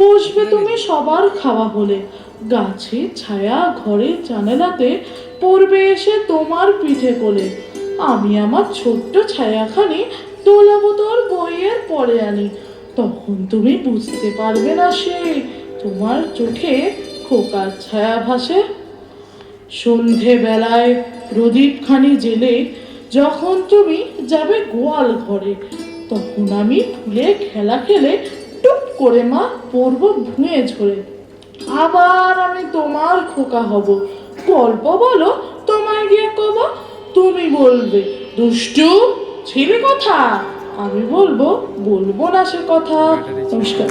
বসবে তুমি সবার খাওয়া হলে গাছে ছায়া ঘরে জানালাতে পড়বে এসে তোমার পিঠে কোলে। আমি আমার ছোট্ট ছায়াখানি দোলাবো তোর বইয়ের পরে আনি। তখন তুমি বুঝতে পারবে না সে তোমার চোখে খোকার ছায়া ভাসে। সন্ধে বেলায় প্রদীপখানি জেলে যখন তুমি যাবে গোয়াল ঘরে তখন আমি ফুলে খেলা খেলে করে মা পড়ব ভুঁয়ে ঝরে। আবার আমি তোমার খোকা হব। গল্প বলো তোমায় গিয়ে কব তুমি বলবে দুষ্টু ছেলে কথা? আমি বলব বলব না সে কথা। নমস্কার।